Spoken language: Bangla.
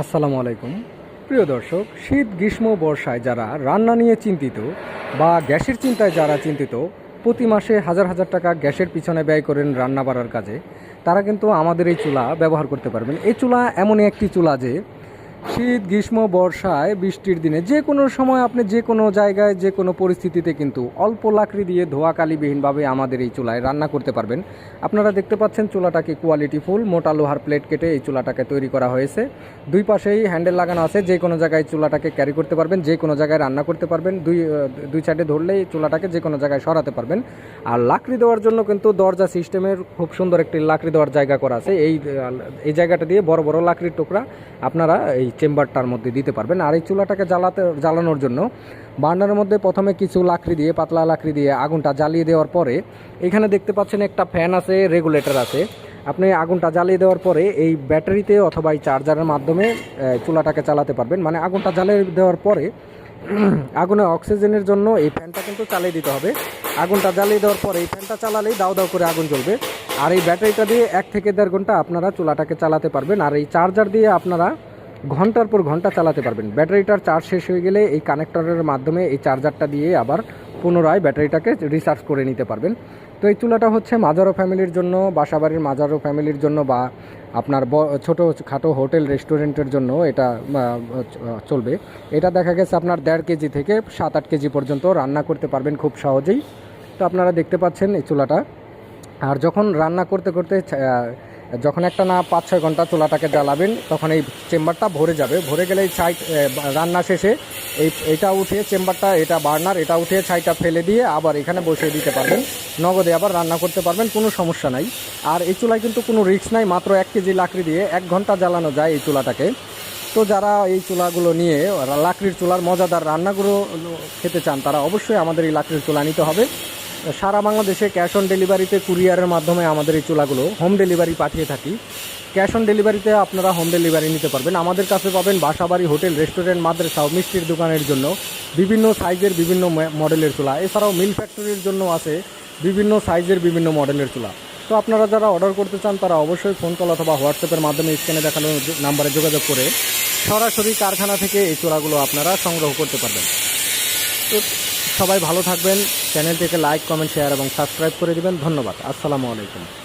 আসসালামু আলাইকুম। প্রিয় দর্শক, শীত, গ্রীষ্ম, বর্ষায় যারা রান্না নিয়ে চিন্তিত বা গ্যাসের চিন্তায় যারা চিন্তিত, প্রতি মাসে হাজার হাজার টাকা গ্যাসের পিছনে ব্যয় করেন রান্না বাড়ার কাজে, তারা কিন্তু আমাদের এই চুলা ব্যবহার করতে পারবেন। এই চুলা এমনই একটি চুলা যে শীত, গ্রীষ্ম বর্ষায় বৃষ্টির দিনে যে কোনো সময় আপনি যে কোনো জায়গায়, যে কোনো পরিস্থিতিতে কিন্তু অল্প লাকড়ি দিয়ে ধোয়া কালিবিহীনভাবে আমাদের এই চুলায় রান্না করতে পারবেন। আপনারা দেখতে পাচ্ছেন চুলাটাকে কোয়ালিটি ফুল মোটা লোহার প্লেট কেটে এই চুলাটাকে তৈরি করা হয়েছে। দুই পাশেই হ্যান্ডেল লাগানো আছে, যে কোনো জায়গায় চুলাটাকে ক্যারি করতে পারবেন, যে কোনো জায়গায় রান্না করতে পারবেন, দুই দুই সাইডে ধরলেই চুলাটাকে যে কোনো জায়গায় সরাতে পারবেন। আর লাকড়ি দেওয়ার জন্য কিন্তু দরজা সিস্টেমের খুব সুন্দর একটি লাকড়ি দেওয়ার জায়গা করা আছে। এই এই জায়গাটা দিয়ে বড় বড় লাকড়ির টুকরা আপনারা এই চেম্বারটার মধ্যে দিতে পারবেন। আর এই চুলাটাকে জ্বালাতে, জ্বালানোর জন্য বার্নারের মধ্যে প্রথমে কিছু লাকড়ি দিয়ে, পাতলা লাকড়ি দিয়ে আগুনটা জ্বালিয়ে দেওয়ার পরে এখানে দেখতে পাচ্ছেন একটা ফ্যান আছে, রেগুলেটর আছে। আপনি আগুনটা জ্বালিয়ে দেওয়ার পরে এই ব্যাটারিতে অথবা এই চার্জারের মাধ্যমে চুলাটাকে চালাতে পারবেন। মানে আগুনটা জ্বালিয়ে দেওয়ার পরে আগুনে অক্সিজেনের জন্য এই ফ্যানটা কিন্তু চালিয়ে দিতে হবে। আগুনটা জ্বালিয়ে দেওয়ার পরে এই ফ্যানটা চালালেই দাও দাও করে আগুন জ্বলবে। আর এই ব্যাটারিটা দিয়ে এক থেকে দেড় ঘণ্টা আপনারা চুলাটাকে চালাতে পারবেন। আর এই চার্জার দিয়ে আপনারা ঘণ্টার পর ঘণ্টা চালাতে পারবেন। ব্যাটারিটার চার্জ শেষ হয়ে গেলে এই কানেক্টরের মাধ্যমে এই চার্জারটা দিয়ে আবার পুনরায় ব্যাটারিটাকে রিচার্জ করে নিতে পারবেন। তো এই চুলাটা হচ্ছে মাজারো ফ্যামিলির জন্য, বাসাবাড়ির মাজারো ফ্যামিলির জন্য বা আপনার ছোট খাটো হোটেল, রেস্টুরেন্টের জন্য এটা চলবে। এটা দেখা গেছে আপনার দেড় কেজি থেকে সাত আট কেজি পর্যন্ত রান্না করতে পারবেন খুব সহজেই। তো আপনারা দেখতে পাচ্ছেন এই চুলাটা। আর যখন রান্না করতে করতে যখন একটা না পাঁচ ছয় ঘণ্টা চুলাটাকে জ্বালাবেন, তখন এই চেম্বারটা ভরে যাবে। ভরে গেলে এই ছাই রান্না শেষে এই, এটা উঠিয়ে চেম্বারটা, এটা বার্নার, এটা উঠিয়ে ছাইটা ফেলে দিয়ে আবার এখানে বসিয়ে দিতে পারবেন। নগদে আবার রান্না করতে পারবেন, কোনো সমস্যা নাই। আর এই চুলায় কিন্তু কোনো রিস্ক নাই, মাত্র এক কেজি লাকড়ি দিয়ে এক ঘণ্টা জ্বালানো যায় এই চুলাটাকে। তো যারা এই চুলাগুলো নিয়ে লাকড়ির চুলার মজাদার রান্নাগুলো খেতে চান, তারা অবশ্যই আমাদের এই লাকড়ির চুলা নিতে হবে। সারা বাংলাদেশে ক্যাশ অন ডেলিভারিতে কুরিয়ারের মাধ্যমে আমাদের এই চুলাগুলো হোম ডেলিভারি পাঠিয়ে থাকি। ক্যাশ অন ডেলিভারিতে আপনারা হোম ডেলিভারি নিতে পারবেন। আমাদের কাছে পাবেন বাসাবাড়ি, হোটেল, রেস্টুরেন্ট, মাদ্রাসা মিষ্টির দোকানের জন্য বিভিন্ন সাইজের বিভিন্ন মডেলের চুলা। এছাড়াও মিল ফ্যাক্টরির জন্য আছে বিভিন্ন সাইজের বিভিন্ন মডেলের চুলা। তো আপনারা যারা অর্ডার করতে চান, তারা অবশ্যই ফোন কল অথবা হোয়াটসঅ্যাপের মাধ্যমে স্ক্যানে দেখানো নাম্বারে যোগাযোগ করে সরাসরি কারখানা থেকে এই চুলাগুলো আপনারা সংগ্রহ করতে পারবেন। তো সবাই ভালো থাকবেন। চ্যানেলটিকে লাইক কমেন্ট শেয়ার এবং সাবস্ক্রাইব করে দেবেন। ধন্যবাদ। আসসালামু আলাইকুম।